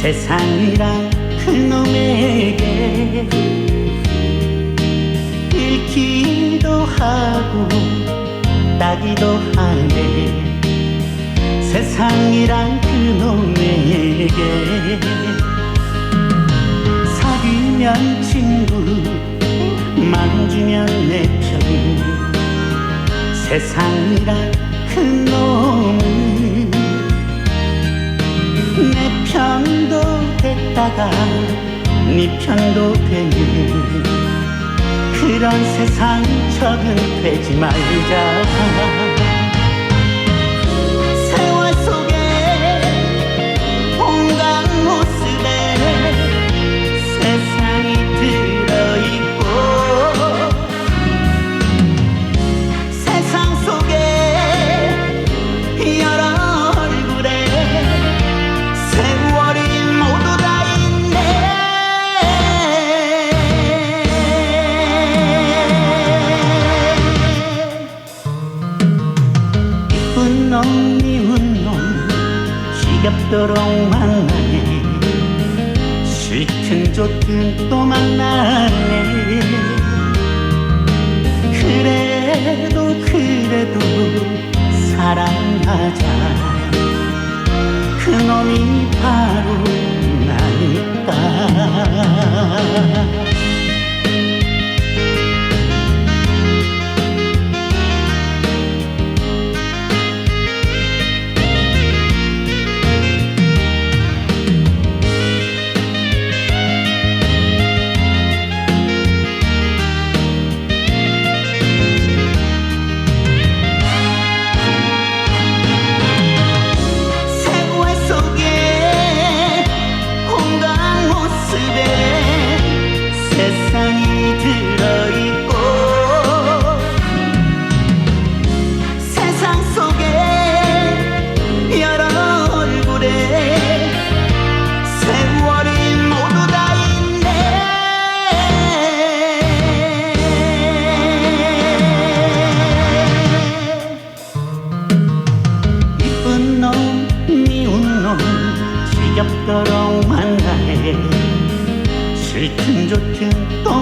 세상이란 그놈에게 잃기도 하고 따기도 하네. 세상이란 그놈에게 사귀면 친구 만지면 내 편. 세상이란 그 됐다가 네 편도 되는 그런 세상 적은 되지 말자 놈 미운 놈 지겹도록 만나네. 싫든 좋든 또 만나네. 그래도 그래도 사랑하자 지겹도록 만나네 싫든 좋든 또